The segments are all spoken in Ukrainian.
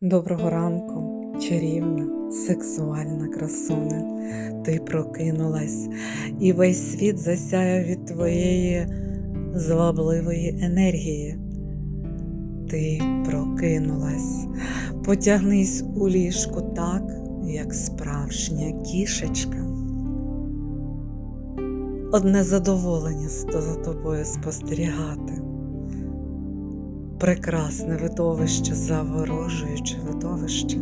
Доброго ранку, чарівна, сексуальна красуня. Ти прокинулась, і весь світ засяяв від твоєї звабливої енергії. Ти прокинулась, потягнись у ліжку так, як справжня кішечка. Одне задоволення за тобою спостерігати прекрасне видовище, заворожуюче видовище.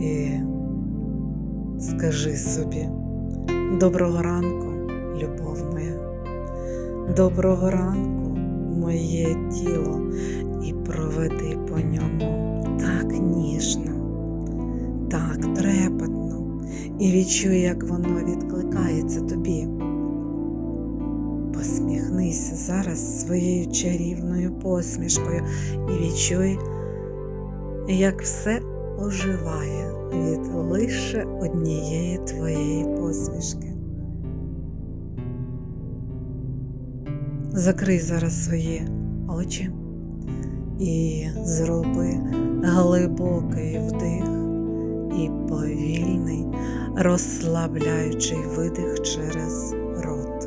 І скажи собі, доброго ранку, любов моя, доброго ранку, моє тіло, і проведи по ньому так ніжно, так трепетно, і відчуй, як воно відкликається зараз своєю чарівною посмішкою і відчуй, як все оживає від лише однієї твоєї посмішки. Закрий зараз свої очі і зроби глибокий вдих і повільний, розслабляючий видих через рот.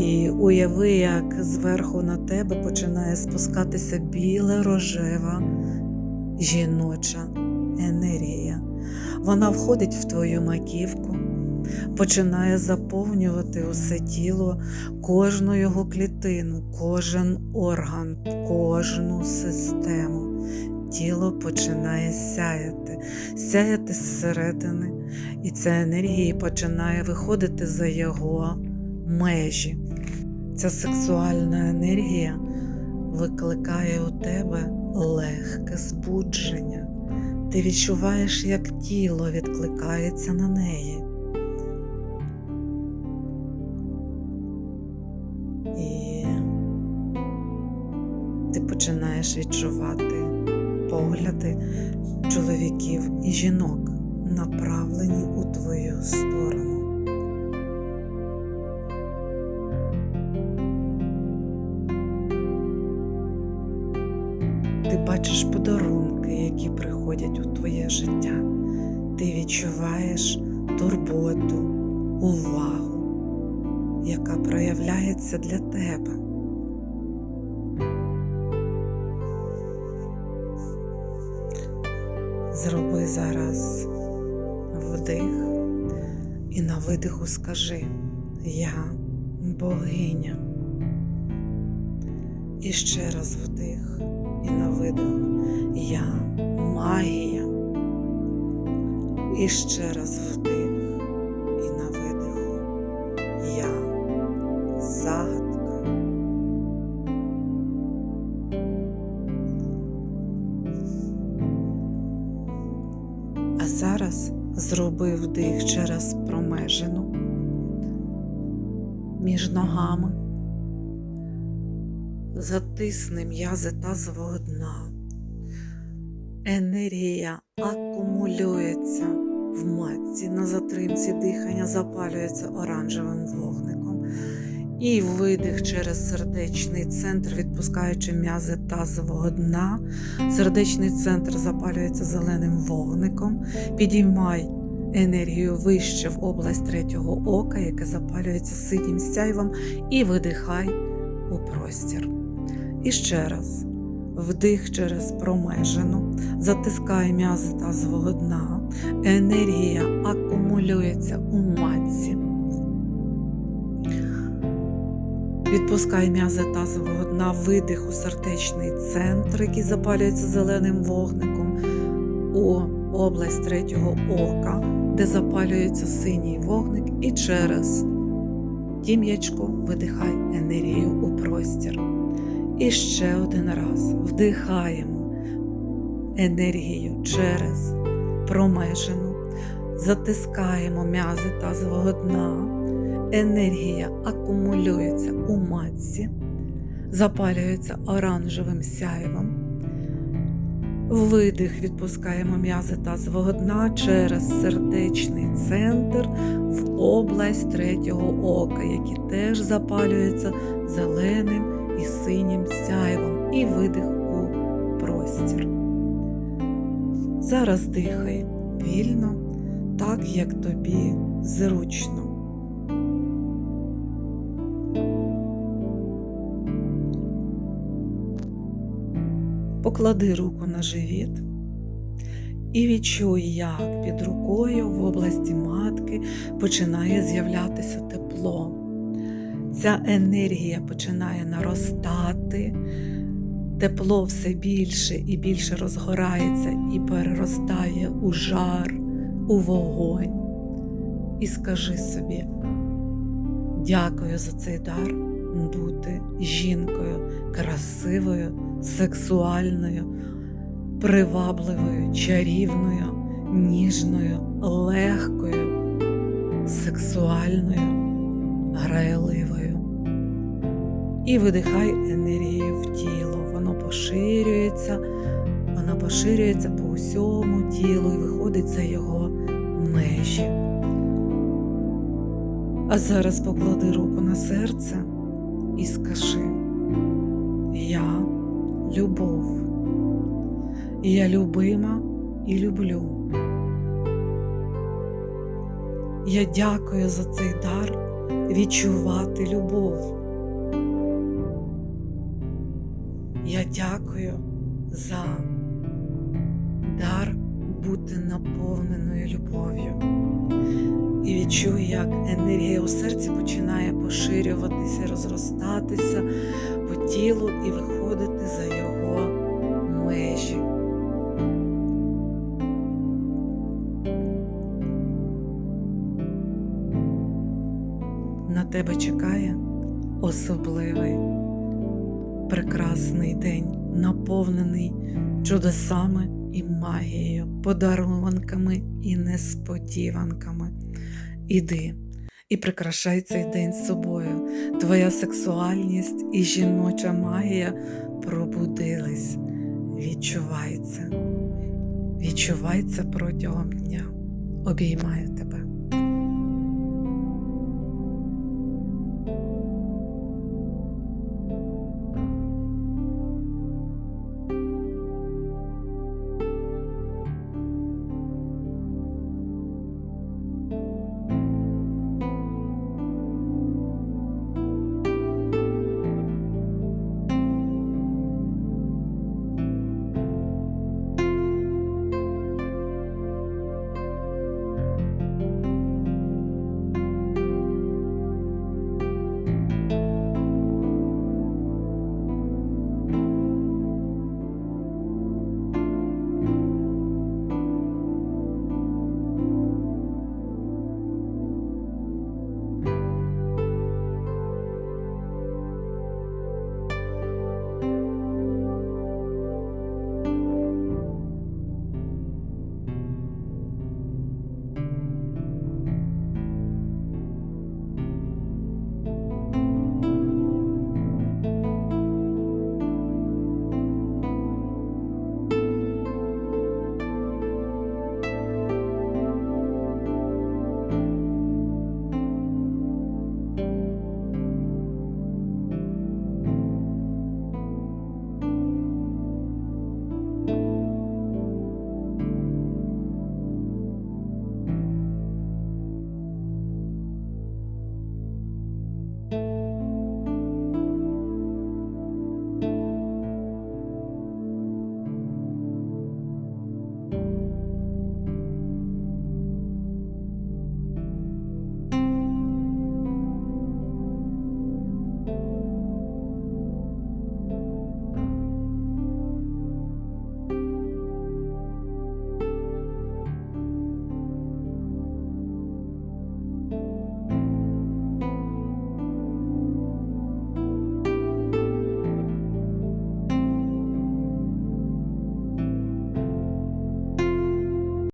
І уяви, як зверху на тебе починає спускатися біла рожева жіноча енергія. Вона входить в твою маківку, починає заповнювати усе тіло, кожну його клітину, кожен орган, кожну систему. Тіло починає сяяти, сяяти зсередини, і ця енергія починає виходити за його межі. Ця сексуальна енергія викликає у тебе легке збудження. Ти відчуваєш, як тіло відкликається на неї. І ти починаєш відчувати погляди чоловіків і жінок, направлені у твою бачиш подарунки, які приходять у твоє життя. Ти відчуваєш турботу, увагу, яка проявляється для тебе. Зроби зараз вдих і на видиху скажи Я богиня. І ще раз вдих і на видиху Я магія. І ще раз вдих і на видиху Я загадка. А зараз зроби вдих через промежину між ногами затисни м'язи тазового дна. Енергія акумулюється в матці на затримці дихання, запалюється оранжевим вогником. І видих через сердечний центр, відпускаючи м'язи тазового дна. Сердечний центр запалюється зеленим вогником. Підіймай енергію вище в область третього ока, яке запалюється синім сяйвом, і видихай у простір. І ще раз. Вдих через промежину, затискай м'язи тазового дна, енергія акумулюється у матці. Відпускай м'язи тазового дна, видих у сердечний центр, який запалюється зеленим вогником, у область третього ока, де запалюється синій вогник, і через тім'ячко видихай енергію у простір. І ще один раз вдихаємо енергію через промежину, затискаємо м'язи тазового дна, енергія акумулюється у матці, запалюється оранжевим сяйвом. Видих відпускаємо м'язи тазового дна через сердечний центр в область третього ока, які теж запалюються зеленим і і видих у простір. Зараз дихай вільно, так як тобі зручно. Поклади руку на живіт і відчуй, як під рукою в області матки починає з'являтися тепло. Ця енергія починає наростати, тепло все більше і більше розгорається і переростає у жар, у вогонь. І скажи собі, дякую за цей дар бути жінкою красивою, сексуальною, привабливою, чарівною, ніжною, легкою, сексуальною, грайливою. І видихай енергію в тіло. Воно поширюється, воно поширюється по усьому тілу і виходить за його межі. А зараз поклади руку на серце і скажи: Я любов. Я любима і люблю. Я дякую за цей дар відчувати любов. Дякую за дар бути наповненою любов'ю. І відчуй, як енергія у серці починає поширюватися, розростатися по тілу і виходити за його межі. На тебе чекає особливий, прекрасний день, наповнений чудесами і магією, подарунками і несподіванками. Іди і прикрашай цей день собою. Твоя сексуальність і жіноча магія пробудились. Відчувай це. Відчувай це протягом дня. Обіймаю тебе.